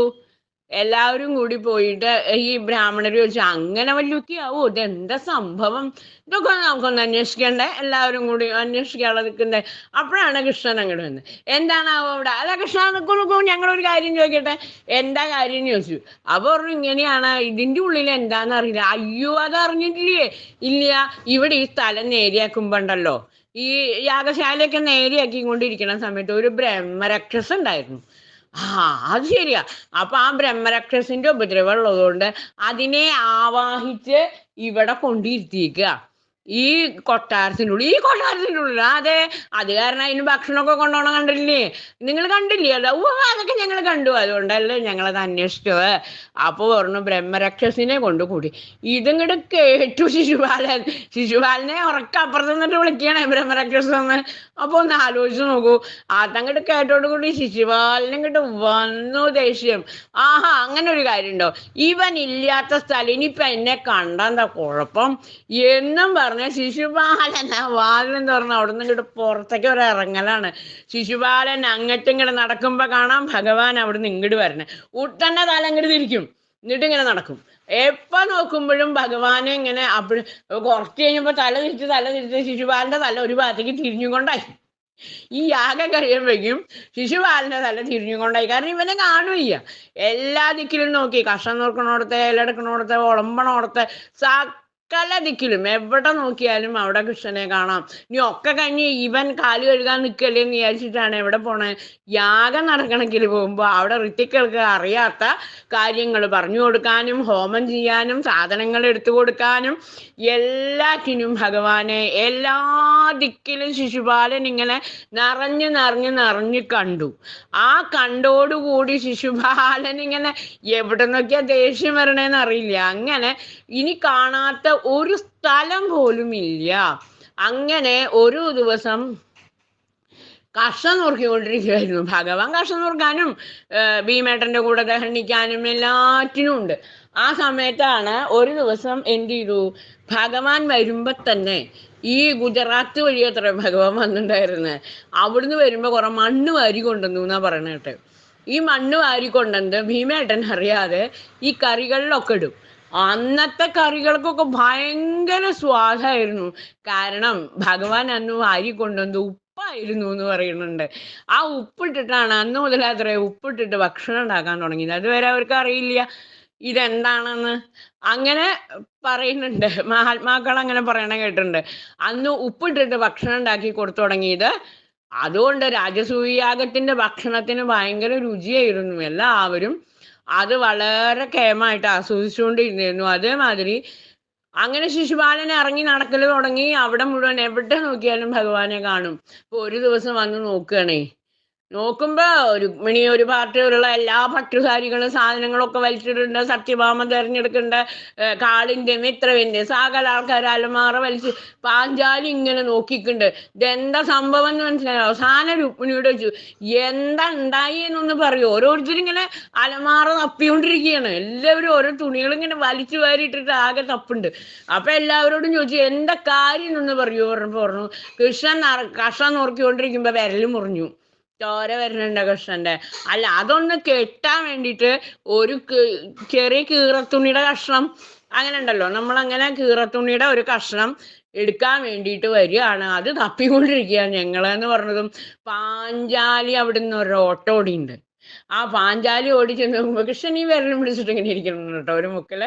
എല്ലാവരും കൂടി പോയിട്ട് ഈ ബ്രാഹ്മണർ ചോദിച്ചു അങ്ങനെ ആവോ? ഇതെന്താ സംഭവം? ഇതൊക്കെ നമുക്കൊന്ന് അന്വേഷിക്കണ്ടേ? എല്ലാവരും കൂടി അന്വേഷിക്കാനുള്ള നിൽക്കണ്ടേ അപ്പോഴാണ് കൃഷ്ണൻ അങ്ങോട്ട് വന്നത് എന്താണാവോ അവിടെ? അല്ല കൃഷ്ണ നിൽക്കൂ ഞങ്ങളൊരു കാര്യം ചോദിക്കട്ടെ? എന്താ കാര്യം? ചോദിച്ചു. അപ്പൊ പറഞ്ഞു ഇങ്ങനെയാണ് ഇതിന്റെ ഉള്ളിൽ എന്താന്ന് അറിയില്ല. അയ്യോ അത് അറിഞ്ഞിട്ടില്ലേ? ഇല്ല ഇവിടെ ഈ സ്ഥലം നേരിയാക്കുമ്പോണ്ടല്ലോ. ഈ യാഗശാലയൊക്കെ നേരെയാക്കിക്കൊണ്ടിരിക്കുന്ന സമയത്ത് ഒരു ബ്രഹ്മരക്ഷസ് ഉണ്ടായിരുന്നു. ആ അത് ശരിയാ. അപ്പൊ ആ ബ്രഹ്മരക്ഷസിന്റെ ഉപദ്രവം ഉള്ളതുകൊണ്ട് അതിനെ ആവാഹിച്ച് ഇവിടെ കൊണ്ടിരുത്തിയേക്കുക. ഈ കൊട്ടാരത്തിനുള്ളിൽ ഈ കൊട്ടാരത്തിനുള്ളിൽ. അതെ അത് കാരണം അതിന് ഭക്ഷണമൊക്കെ കൊണ്ടുപോകണം കണ്ടില്ലേ? നിങ്ങൾ കണ്ടില്ലേ? അല്ല ഓ അതൊക്കെ ഞങ്ങൾ കണ്ടു. അതുകൊണ്ടല്ലേ ഞങ്ങളത് അന്വേഷിച്ചത്. അപ്പോൾ പറഞ്ഞു ബ്രഹ്മരക്ഷസിനെ കൊണ്ടുകൂടി. ഇതിങ്ങോട്ട് കേട്ടു ശിശുപാലൻ. ശിശുപാലനെ ഉറക്കപ്പുറത്ത് നിന്നിട്ട് വിളിക്കുകയാണ് ബ്രഹ്മരക്ഷസ് എന്ന് അപ്പോൾ ഒന്ന് ആലോചിച്ച് നോക്കൂ. അതങ്ങോട്ട് കേട്ടോട് കൂടി ശിശുപാലനും ഇങ്ങോട്ട് വന്നു ദേഷ്യം. ആഹാ അങ്ങനെ ഒരു കാര്യമുണ്ടോ? ഇവൻ ഇല്ലാത്ത സ്ഥലം. ഇനിയിപ്പം എന്നെ കണ്ടെന്താ കുഴപ്പം? എന്നും പറഞ്ഞ ശിശുപാലൻ ആ വാതിലും തുറന്ന് അവിടെ നിന്ന് ഇങ്ങോട്ട് പുറത്തേക്ക് ഒരു ഇറങ്ങലാണ്. ശിശുപാലൻ അങ്ങോട്ടും ഇങ്ങോട്ട് നടക്കുമ്പോ കാണാം ഭഗവാൻ അവിടെ നിന്ന് ഇങ്ങോട്ട് വരണേ ഉട്ടന്നെ തല ഇങ്ങോട്ട് തിരിക്കും. എന്നിട്ട് ഇങ്ങനെ നടക്കും. എപ്പോ നോക്കുമ്പോഴും ഭഗവാനെ ഇങ്ങനെ അപ്പോൾ കുറച്ച് കഴിഞ്ഞപ്പോ തല തിരിച്ച് തല തിരിച്ച് ശിശുപാലന്റെ തല ഒരു ഭാഗത്തേക്ക് തിരിഞ്ഞുകൊണ്ടായി ഈ യാഗം കഴിയുമ്പോഴേക്കും ശിശുപാലന്റെ തല തിരിഞ്ഞുകൊണ്ടായി കാരണം ഇവനെ കാണുകയ്യ എല്ലാ ദിക്കിലും നോക്കി. കഷ്ടം നോക്കണോടത്തെ ഇലടക്കണോടത്തെ ഉളമ്പണോടത്തെ ഉളമ്പണോടത്ത് സകല ദിക്കിലും എവിടെ നോക്കിയാലും അവിടെ കൃഷ്ണനെ കാണാം. ഇനി ഒക്കെ കഴിഞ്ഞ് ഇവൻ കാൽ കഴുകാൻ നിൽക്കല്ലേ എന്ന് വിചാരിച്ചിട്ടാണ് എവിടെ പോണേ? യാഗം നടക്കണമെങ്കിൽ പോകുമ്പോൾ അവിടെ ഋത്തിക്കൾക്ക് അറിയാത്ത കാര്യങ്ങൾ പറഞ്ഞു കൊടുക്കാനും ഹോമം ചെയ്യാനും സാധനങ്ങൾ എടുത്തു കൊടുക്കാനും എല്ലാറ്റിനും ഭഗവാനെ എല്ലാ ദിക്കിലും ശിശുപാലൻ ഇങ്ങനെ നിറഞ്ഞു നിറഞ്ഞു നിറഞ്ഞു കണ്ടു. ആ കണ്ടോടുകൂടി ശിശുപാലൻ ഇങ്ങനെ എവിടെ നോക്കിയാൽ ദേഷ്യം വരണേന്ന് അറിയില്ല. അങ്ങനെ ഇനി കാണാത്ത ഒരു സ്ഥലം പോലും ഇല്ല. അങ്ങനെ ഒരു ദിവസം കഷ നുറുക്കിക്കൊണ്ടിരിക്കുകയായിരുന്നു ഭഗവാൻ കഷ നുറുക്കാനും ഭീമേട്ടന്റെ കൂടെ ദഹനിക്കാനും എല്ലാറ്റിനും ഉണ്ട്. ആ സമയത്താണ് ഒരു ദിവസം എന്ത് ചെയ്തു? ഭഗവാൻ വരുമ്പോ തന്നെ ഈ ഗുജറാത്ത് വഴി അത്ര ഭഗവാൻ വന്നിട്ടുണ്ടായിരുന്നത് അവിടുന്ന് വരുമ്പോൾ കുറെ മണ്ണ് വാരി കൊണ്ടുവന്നു എന്നാ പറയണ കേട്ടെ. ഈ മണ്ണ് വാരി കൊണ്ടുവന്ന് ഭീമേട്ടൻ അറിയാതെ ഈ കറികളിലൊക്കെ ഇടും. അന്നത്തെ കറികൾക്കൊക്കെ ഭയങ്കര സ്വാദായിരുന്നു. കാരണം ഭഗവാൻ അന്ന് വാരി കൊണ്ടുവന്ന് ഉപ്പായിരുന്നു എന്ന് പറയുന്നുണ്ട്. ആ ഉപ്പിട്ടിട്ടാണ് അന്ന് മുതൽ അത്ര ഉപ്പിട്ടിട്ട് ഭക്ഷണം ഉണ്ടാക്കാൻ തുടങ്ങിയത്. അതുവരെ അവർക്ക് അറിയില്ല ഇതെന്താണെന്ന്. അങ്ങനെ പറയുന്നുണ്ട്. മഹാത്മാക്കൾ അങ്ങനെ പറയണ കേട്ടിട്ടുണ്ട്. അന്ന് ഉപ്പിട്ടിട്ട് ഭക്ഷണം ഉണ്ടാക്കി കൊടുത്തു തുടങ്ങിയത്. അതുകൊണ്ട് രാജസൂയാഗത്തിന്റെ ഭക്ഷണത്തിന് ഭയങ്കര രുചിയായിരുന്നു. എല്ലാവരും അത് വളരെ കേമായിട്ട് ആസ്വദിച്ചുകൊണ്ടിരുന്നിരുന്നു. അതേമാതിരി അങ്ങനെ ശിശുപാലൻ ഇറങ്ങി നടക്കൽ തുടങ്ങി അവിടെ മുഴുവൻ എവിടെ നോക്കിയാലും ഭഗവാനെ കാണും. ഇപ്പൊ ഒരു ദിവസം വന്ന് നോക്കുകയാണേ നോക്കുമ്പോ രുക്മിണി ഒരു പാർട്ടിയിലുള്ള എല്ലാ പട്ടുസാരികളും സാധനങ്ങളൊക്കെ വലിച്ചിട്ടുണ്ട് സത്യഭാമ തെരഞ്ഞെടുക്കേണ്ട ഏർ കാളിന്റെ മിത്രവിന്റെ സകല ആൾക്കാർ അലമാറ വലിച്ച് പാഞ്ചാലി ഇങ്ങനെ നോക്കിക്കുണ്ട്. ഇതെന്താ സംഭവം എന്ന് മനസ്സിലായി? അവസാന രുക്മിണിയോട് വെച്ചു എന്താ ഉണ്ടായി എന്നൊന്ന് പറയൂ. ഓരോരുത്തരും ഇങ്ങനെ അലമാറ തപ്പിക്കൊണ്ടിരിക്കുകയാണ്. എല്ലാവരും ഓരോ തുണികൾ ഇങ്ങനെ വലിച്ചു വാരിയിട്ടിട്ട് ആകെ തപ്പുണ്ട്. അപ്പൊ എല്ലാവരോടും ചോദിച്ചു എന്താ കാര്യം? എന്നൊന്ന് പറയൂ. പറഞ്ഞപ്പോ പറഞ്ഞു കൃഷ്ണൻ കഷ നോക്കിക്കൊണ്ടിരിക്കുമ്പോ വിരൽ മുറിഞ്ഞു. ചോര വരുന്നുണ്ട് കൃഷ്ണന്റെ അല്ല അതൊന്ന് കെട്ടാൻ വേണ്ടിട്ട് ഒരു ചെറിയ കീറത്തുണിയുടെ കഷ്ണം അങ്ങനെ ഉണ്ടല്ലോ നമ്മൾ അങ്ങനെ കീറത്തുണിയുടെ ഒരു കഷ്ണം എടുക്കാൻ വേണ്ടിയിട്ട് വരികയാണ്. അത് തപ്പിക്കൊണ്ടിരിക്കുകയാണ് ഞങ്ങളെന്ന് പറഞ്ഞതും പാഞ്ചാലി അവിടുന്ന് ഒരു ഓട്ടോ ഓടിയുണ്ട് ആ പാഞ്ചാലി ഓടിച്ചെന്ന് കൃഷ്ണൻ ഈ വിരലും പിടിച്ചിട്ട് ഇങ്ങനെ ഇരിക്കണം കേട്ടോ ഒരു മുക്കിൽ.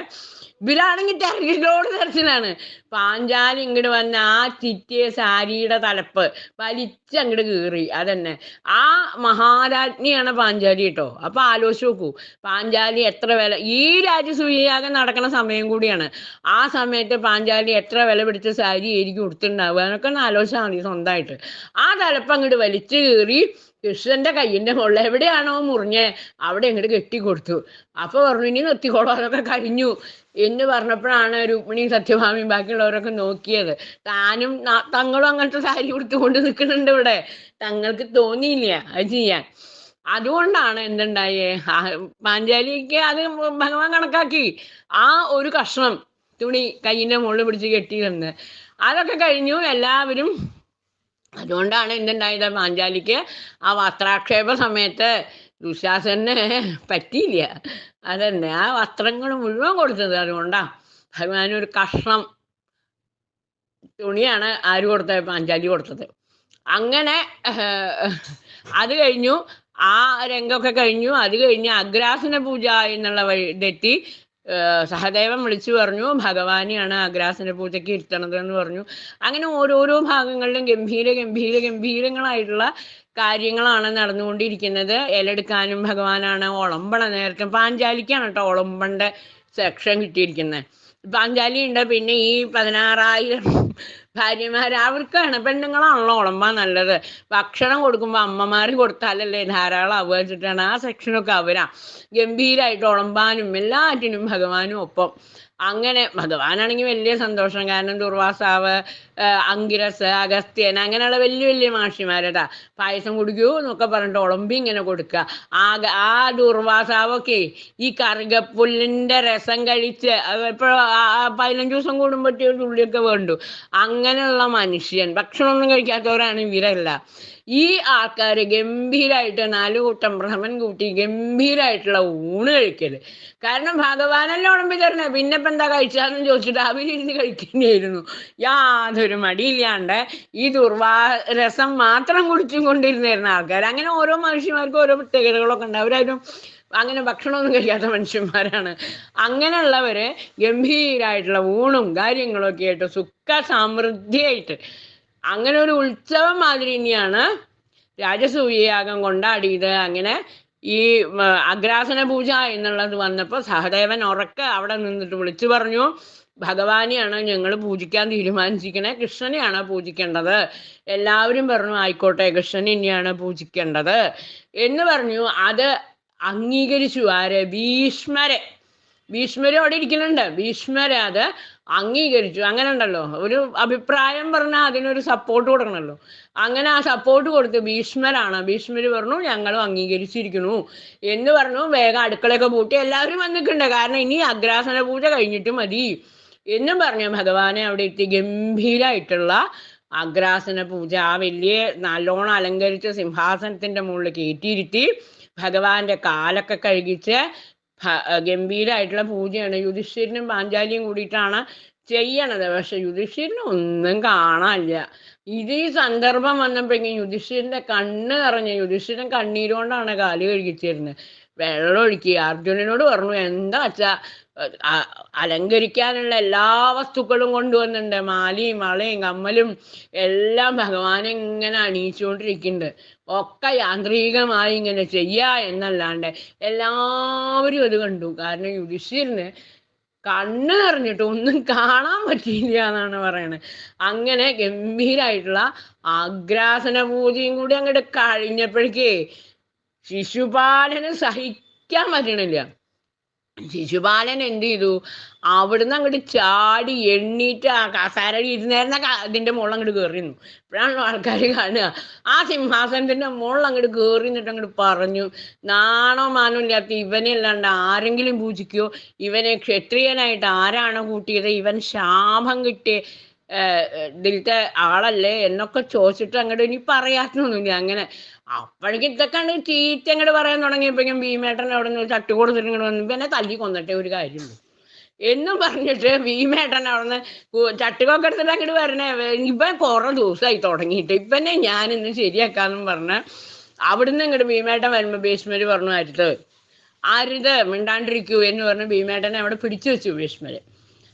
ഇവരാണെങ്കിൽ ടെറിയിലോട് തെരച്ചിലാണ്. പാഞ്ചാലി ഇങ്ങോട്ട് വന്ന ആ ചിറ്റിയ സാരിയുടെ തലപ്പ് വലിച്ച് അങ്ങോട്ട് കീറി അതന്നെ. ആ മഹാരാജ്ഞിയാണ് പാഞ്ചാലി കേട്ടോ. അപ്പൊ ആലോചിച്ച് നോക്കൂ പാഞ്ചാലി എത്ര വില ഈ രാജ്യസൂയാഗം നടക്കുന്ന സമയം കൂടിയാണ്. ആ സമയത്ത് പാഞ്ചാലി എത്ര വില പിടിച്ച സാരി ആയിരിക്കും ഉടുത്തുണ്ടാവുക എന്നൊക്കെ ഒന്ന് ആലോചിച്ചാൽ മതി സ്വന്തമായിട്ട്. ആ തലപ്പ് അങ്ങോട്ട് വലിച്ചു കീറി കൃഷ്ണന്റെ കയ്യിന്റെ മുകളിൽ എവിടെയാണോ മുറിഞ്ഞ് അവിടെ കെട്ടി കെട്ടിക്കൊടുത്തു അപ്പൊ പറഞ്ഞു ഇനി നിർത്തിക്കോളൂ അതൊക്കെ കഴിഞ്ഞു എന്ന് പറഞ്ഞപ്പോഴാണ് രുക്മിണി സത്യഭാമി ബാക്കിയുള്ളവരൊക്കെ നോക്കിയത്. താനും തങ്ങളും അങ്ങനത്തെ സാരി ഉടുത്തുകൊണ്ട് നിൽക്കുന്നുണ്ട് ഇവിടെ. തങ്ങൾക്ക് തോന്നിയില്ല അത് ചെയ്യാൻ. അതുകൊണ്ടാണ് എന്തുണ്ടായേ? പാഞ്ചാലിക്ക് അത് ഭഗവാൻ കണക്കാക്കി. ആ ഒരു കഷ്ണം തുണി കയ്യിന്റെ മുകളിൽ പിടിച്ച് കെട്ടി തന്ന് അതൊക്കെ കഴിഞ്ഞു. എല്ലാവരും അതുകൊണ്ടാണ് എന്തുണ്ടായത് പാഞ്ചാലിക്ക് ആ വസ്ത്രാക്ഷേപ സമയത്ത് ദുശാസനെ പറ്റിയില്ല. അതന്നെ ആ വസ്ത്രങ്ങൾ മുഴുവൻ കൊടുത്തത് അതുകൊണ്ടാ. ഭഗവാൻ കഷ്ണം തുണിയാണ് ആര് കൊടുത്തത്? പാഞ്ചാലി കൊടുത്തത്. അങ്ങനെ അത് കഴിഞ്ഞു. ആ രംഗമൊക്കെ കഴിഞ്ഞു. അത് കഴിഞ്ഞ് അഗ്രാസന പൂജ എന്നുള്ള വഴി ഏഹ്, സഹദേവൻ വിളിച്ചു പറഞ്ഞു ഭഗവാനെയാണ് അഗ്രാസന പൂജയ്ക്ക് ഇരുത്തണത് എന്ന് പറഞ്ഞു. അങ്ങനെ ഓരോരോ ഭാഗങ്ങളിലും ഗംഭീര ഗംഭീര ഗംഭീരങ്ങളായിട്ടുള്ള കാര്യങ്ങളാണ് നടന്നുകൊണ്ടിരിക്കുന്നത്. ഇലെടുക്കാനും ഭഗവാനാണ് ഒളമ്പണ നേരത്തെ പാഞ്ചാലിക്കാണ് കേട്ടോ ഒളമ്പണ്ട സെക്ഷൻ കിട്ടിയിരിക്കുന്നത്. പാഞ്ചാലി ഉണ്ട് പിന്നെ ഈ പതിനാറായിരം ഭാര്യമാർ അവർക്കാണ്. പെണ്ണുങ്ങളാണല്ലോ ഉളമ്പാൻ നല്ലത്. ഭക്ഷണം കൊടുക്കുമ്പോൾ അമ്മമാർ കൊടുത്താലല്ലേ ധാരാളം ആവുക ആ സെക്ഷനൊക്കെ അവരാ. ഗംഭീരായിട്ട് ഉളമ്പാനും എല്ലാറ്റിനും ഭഗവാനും ഒപ്പം. അങ്ങനെ ഭഗവാനാണെങ്കിൽ വലിയ സന്തോഷം. കാരണം ദുർവാസാവ് അങ്കിരസ് അഗസ്ത്യൻ അങ്ങനെയുള്ള വലിയ വലിയ മാഷിമാരേതാ പായസം കുടിക്കൂ എന്നൊക്കെ പറഞ്ഞിട്ട് ഉളമ്പി ഇങ്ങനെ കൊടുക്കുക. ആ ആ ദുർവാസാവൊക്കെ ഈ കറുകപ്പുല്ലിന്റെ രസം കഴിച്ച് ഇപ്പോൾ പതിനഞ്ച് ദിവസം കൂടുമ്പോഴത്തേ ഉള്ളിയൊക്കെ വേണ്ടു. വേണ്ടു അങ്ങനെയുള്ള മനുഷ്യൻ. ഭക്ഷണമൊന്നും കഴിക്കാത്തവരാണ് ഇവരല്ല. ഈ ആൾക്കാർ ഗംഭീരായിട്ട് നാല് കൂട്ടം ഭ്രമൻ കൂട്ടി ഗംഭീരായിട്ടുള്ള ഊണ് കഴിക്കൽ. കാരണം ഭഗവാനല്ലേ ഉടമ്പി തരണേ പിന്നെ എന്താ കഴിച്ചാന്ന് ചോദിച്ചിട്ട് അവരിരുന്ന് കഴിക്കുന്നതായിരുന്നു യാതൊരു മടിയില്ലാണ്ട് ഈ ദുർവാ രസം മാത്രം കുടിച്ചും കൊണ്ടിരുന്നിരുന്ന ആൾക്കാർ അങ്ങനെ ഓരോ മനുഷ്യന്മാർക്കും ഓരോ പ്രത്യേകതകളൊക്കെ ഉണ്ട്. അവരാരും അങ്ങനെ ഭക്ഷണമൊന്നും കഴിക്കാത്ത മനുഷ്യന്മാരാണ്. അങ്ങനെയുള്ളവര് ഗംഭീരായിട്ടുള്ള ഊണും കാര്യങ്ങളും ഒക്കെ ആയിട്ട് സുഖ സമൃദ്ധിയായിട്ട്. അങ്ങനെ ഒരു ഉത്സവം മാതിരി തന്നെയാണ് രാജസൂയയാഗം കൊണ്ടാടിയത്. അങ്ങനെ ഈ അഗ്രാസന പൂജ എന്നുള്ളത് വന്നപ്പോൾ സഹദേവൻ ഉറക്ക അവിടെ നിന്നിട്ട് വിളിച്ചു പറഞ്ഞു ഭഗവാനെയാണ് ഞങ്ങൾ പൂജിക്കാൻ തീരുമാനിച്ചിരിക്കണേ. കൃഷ്ണനെയാണ് പൂജിക്കേണ്ടത്. എല്ലാവരും പറഞ്ഞു ആയിക്കോട്ടെ കൃഷ്ണൻ തന്നെയാണ് പൂജിക്കേണ്ടത്. എന്ന് പറഞ്ഞു. അത് അംഗീകരിച്ചു. ആര്? ഭീഷ്മരെ. ഭീഷ്മര് അവിടെ ഇരിക്കുന്നുണ്ട്. ഭീഷ്മരെ അത് അംഗീകരിച്ചു. അങ്ങനെ ഉണ്ടല്ലോ. ഒരു അഭിപ്രായം പറഞ്ഞാൽ അതിനൊരു സപ്പോർട്ട് കൊടുക്കണമല്ലോ അങ്ങനെ ആ സപ്പോർട്ട് കൊടുത്ത് ഭീഷ്മരാണ്. ഭീഷ്മര് പറഞ്ഞു ഞങ്ങളും അംഗീകരിച്ചിരിക്കുന്നു. എന്ന് പറഞ്ഞു. വേഗം അടുക്കളയൊക്കെ പൂട്ടി എല്ലാവരും വന്നിട്ടുണ്ട്. കാരണം ഇനി അഗ്രാസന പൂജ കഴിഞ്ഞിട്ട് മതി. എന്നും പറഞ്ഞു. ഭഗവാനെ അവിടെ എത്തി. ഗംഭീരായിട്ടുള്ള അഗ്രാസന പൂജ. ആ വലിയ നല്ലോണം അലങ്കരിച്ച സിംഹാസനത്തിന്റെ മുകളിൽ കയറ്റിയിരുത്തി ഭഗവാന്റെ കാലൊക്കെ കഴുകിച്ച് ഗംഭീരായിട്ടുള്ള പൂജയാണ്. യുധിഷ്ഠിരനും പാഞ്ചാലിയും കൂടിയിട്ടാണ് ചെയ്യണത്. പക്ഷെ യുധിഷ്ഠിരന് ഒന്നും കാണാനില്ല. ഇത് ഈ സന്ദർഭം വന്നപ്പോഴേക്കും യുധിഷ്ഠിരന്റെ കണ്ണ് നിറഞ്ഞു യുധിഷ്ഠിരൻ കണ്ണീരുകൊണ്ടാണ് കാൽ കഴുകിച്ചിരുന്നത്. വെള്ളം ഒഴുക്കി അർജുനനോട് പറഞ്ഞു എന്താ വെച്ചാ അഹ് അ- അലങ്കരിക്കാനുള്ള എല്ലാ വസ്തുക്കളും കൊണ്ടുവന്നിട്ടുണ്ട്. മാലയും വളയും കമ്മലും എല്ലാം ഭഗവാനെ ഇങ്ങനെ അണിയിച്ചുകൊണ്ടിരിക്കുന്നുണ്ട്. ഒക്കെ യാന്ത്രികമായി ഇങ്ങനെ ചെയ്യാ എന്നല്ലാണ്ട് എല്ലാവരും അത് കണ്ടു. കാരണം യുധിഷ്ഠിരന് കണ്ണ് നിറഞ്ഞിട്ട് ഒന്നും കാണാൻ പറ്റിയില്ല എന്നാണ് പറയണത്. അങ്ങനെ ഗംഭീരായിട്ടുള്ള ആഗ്രാസന പൂജയും കൂടി അങ്ങോട്ട് കഴിഞ്ഞപ്പോഴേക്കേ ശിശുപാലന് സഹിക്കാൻ പറ്റണില്ല. ശിശുപാലൻ എന്ത് ചെയ്തു? അവിടുന്ന് അങ്ങോട്ട് ചാടി എണ്ണീറ്റ് ആ കസാരടി ഇരുന്നേരുന്ന ഇതിന്റെ മുകളിൽ അങ്ങോട്ട് കയറിയിരുന്നു ഇപ്പോഴാണ് ആൾക്കാർ കാണുക. ആ സിംഹാസനത്തിന്റെ മുകളിൽ അങ്ങോട്ട് കയറി നിന്നിട്ട് അങ്ങോട്ട് പറഞ്ഞു നാണോ മാനോ ഇല്ലാത്ത ഇവനെ അല്ലാണ്ട് ആരെങ്കിലും പൂജിക്കോ? ഇവനെ ക്ഷത്രിയനായിട്ട് ആരാണോ കൂട്ടിയത്? ഇവൻ ശാപം കിട്ടിയ ഇതിലത്തെ ആളല്ലേ? എന്നൊക്കെ ചോദിച്ചിട്ട് അങ്ങോട്ട് ഇനി പറയാത്തൊന്നുമില്ല. അങ്ങനെ അപ്പോഴേക്കും ഇതൊക്കെ ചീത്ത അങ്ങോട്ട് പറയാൻ തുടങ്ങിയപ്പോഴേക്കും ഭീമേട്ടൻ അവിടെ നിന്ന് ചട്ടി കൊടുത്തിട്ട് ഇങ്ങോട്ട് വന്നു പിന്നെ തല്ലി കൊന്നിട്ടേ ഒരു കാര്യമുള്ളൂ. എന്നും പറഞ്ഞിട്ട് ഭീമേട്ടൻ അവിടുന്ന് ചട്ടുകൊക്കെ എടുത്തിട്ട് അങ്ങോട്ട് വരണേ. ഇവൻ കുറെ ദിവസമായി തുടങ്ങിയിട്ട്. ഇവനെ ഞാൻ ഇന്ന് ശരിയാക്കാന്നും പറഞ്ഞ് അവിടുന്ന് ഇങ്ങോട്ട് ഭീമേട്ടൻ വരുമ്പോ ഭീഷ്മര് പറഞ്ഞു അരുത്. അരുത് മിണ്ടാണ്ടിരിക്കൂ എന്ന് പറഞ്ഞ് ഭീമേട്ടനെ അവിടെ പിടിച്ചു വെച്ചു ഭീഷ്മര്.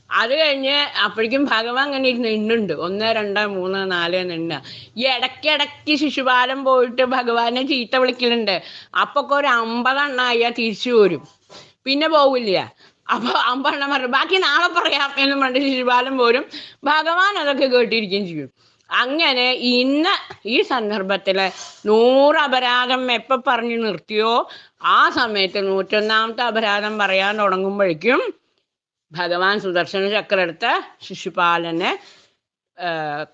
അത് കഴിഞ്ഞ് അപ്പോഴേക്കും ഭഗവാൻ അങ്ങനെ ഇരുന്ന് എണ്ണുണ്ട് ഒന്ന് രണ്ട് മൂന്ന് നാല് എണ്ണ ഈ ഇടയ്ക്കിടയ്ക്ക് ശിശുപാലം പോയിട്ട് ഭഗവാനെ ചീത്ത വിളിക്കലുണ്ട്. അപ്പൊ ഒക്കെ ഒരു അമ്പതെണ്ണായ തിരിച്ചു പോരും പിന്നെ പോവില്ല. അപ്പൊ അമ്പെണ്ണം പറഞ്ഞു ബാക്കി നാളെ പറയാം എന്ന് പറഞ്ഞിട്ട് ശിശുപാലം പോരും. ഭഗവാൻ അതൊക്കെ കേട്ടിരിക്കുകയും ചെയ്യും. അങ്ങനെ ഇന്ന് ഈ സന്ദർഭത്തിൽ നൂറ് അപരാധം എപ്പോ പറഞ്ഞു നിർത്തിയോ? ആ സമയത്ത് നൂറ്റൊന്നാമത്തെ അപരാധം പറയാൻ തുടങ്ങുമ്പോഴേക്കും ഭഗവാൻ സുദർശന ചക്രം എടുത്ത് ശിശുപാലനെ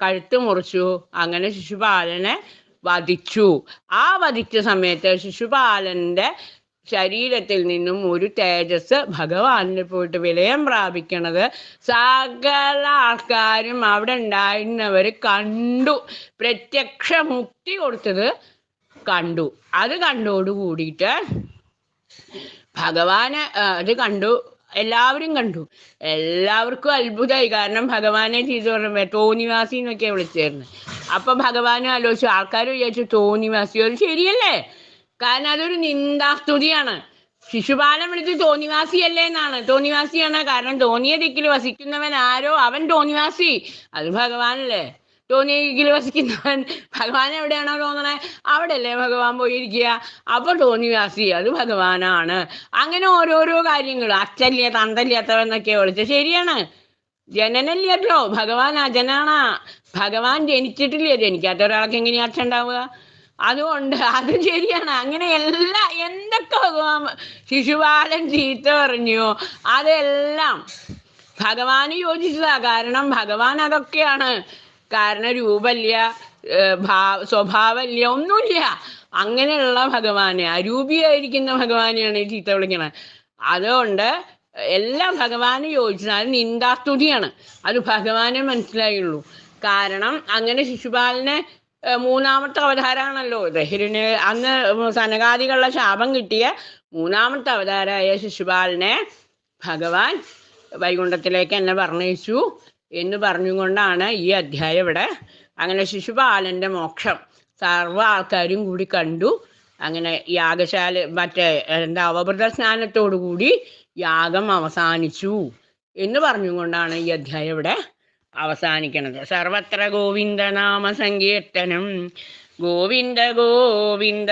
കഴുത്ത് മുറിച്ചു. അങ്ങനെ ശിശുപാലനെ വധിച്ചു. ആ വധിച്ച സമയത്ത് ശിശുപാലന്റെ ശരീരത്തിൽ നിന്നും ഒരു തേജസ് ഭഗവാനിൽ പോയിട്ട് വിലയം പ്രാപിക്കണത്. സകല ആൾക്കാരും അവിടെ ഉണ്ടായിരുന്നവർ കണ്ടു. പ്രത്യക്ഷ മുക്തി കൊടുത്തത് കണ്ടു. അത് കണ്ടോട് കൂടിയിട്ട് ഭഗവാന് അത് കണ്ടു. എല്ലാവരും കണ്ടു. എല്ലാവർക്കും അത്ഭുതമായി കാരണം ഭഗവാനെ ചെയ്തു പറഞ്ഞു തോന്നിവാസി എന്നൊക്കെ വിളിച്ചിരുന്നു അപ്പൊ ഭഗവാനും ആലോചിച്ചു ആൾക്കാർ വിചാരിച്ചു തോന്നിവാസി അത് ശരിയല്ലേ? കാരണം അതൊരു നിന്ദാസ്തുതിയാണ്. ശിശുപാലം വിളിച്ച് തോന്നിവാസിയല്ലേ എന്നാണ് തോന്നിവാസിയാണ്. കാരണം തോന്നിയ ദിക്കിൽ വസിക്കുന്നവൻ ആരോ അവൻ തോന്നിവാസി. അത് ഭഗവാനല്ലേ? ദിക്കിൽ വസിക്കുന്നവൻ ഭഗവാൻ എവിടെയാണോ തോന്നണേ? അവിടെയല്ലേ ഭഗവാൻ പോയിരിക്കുക? അപ്പൊ തോന്നിവാസി അത് ഭഗവാനാണ്. അങ്ങനെ ഓരോരോ കാര്യങ്ങൾ അച്ഛല്ല തന്തല്ലാത്തവെന്നൊക്കെ വിളിച്ച. ശരിയാണ്. ജനനല്ലല്ലോ ഭഗവാൻ അജനാണ്. ഭഗവാൻ ജനിച്ചിട്ടില്ലേ? ജനിക്കാത്ത ഒരാൾക്ക് എങ്ങനെയാ അച്ഛൻ ഉണ്ടാവുക? അതുകൊണ്ട് അത് ശരിയാണ്. അങ്ങനെ എല്ലാ എന്തൊക്കെ ഭഗവാൻ ശിശുപാലൻ ചീത്ത പറഞ്ഞു അതെല്ലാം ഭഗവാന് യോജിച്ചതാ. കാരണം ഭഗവാൻ അതൊക്കെയാണ്. കാരണം രൂപമില്ല ഭാവ സ്വഭാവമില്ല ഒന്നുമില്ല അങ്ങനെയുള്ള ഭഗവാനെ അരൂപിയായിരിക്കുന്ന ഭഗവാനെയാണ് ഈ ചീത്ത വിളിക്കണത് അതുകൊണ്ട് എല്ലാം ഭഗവാന് യോജിച്ചാലും നിന്ദാസ്തുതിയാണ്. അത് ഭഗവാനെ മനസ്സിലായുള്ളൂ. കാരണം അങ്ങനെ ശിശുപാലനെ മൂന്നാമത്തെ അവതാരമാണല്ലോ ദഹിരന് അന്ന് സനകാദികളുടെ ശാപം കിട്ടിയ മൂന്നാമത്തെ അവതാരമായ ശിശുപാലനെ ഭഗവാൻ വൈകുണ്ഠത്തിലേക്ക് എന്നെ പറഞ്ഞയച്ചു. എന്ന് പറഞ്ഞുകൊണ്ടാണ് ഈ അധ്യായം ഇവിടെ. അങ്ങനെ ശിശുപാലന്റെ മോക്ഷം സർവ ആൾക്കാരും കൂടി കണ്ടു. അങ്ങനെ യാഗശാല മറ്റേ എന്താ അവഭൃത സ്നാനത്തോടു കൂടി യാഗം അവസാനിച്ചു എന്ന് പറഞ്ഞുകൊണ്ടാണ് ഈ അധ്യായം ഇവിടെ അവസാനിക്കുന്നത് സർവത്ര ഗോവിന്ദ നാമ സങ്കീർത്തനം. ഗോവിന്ദ ഗോവിന്ദ.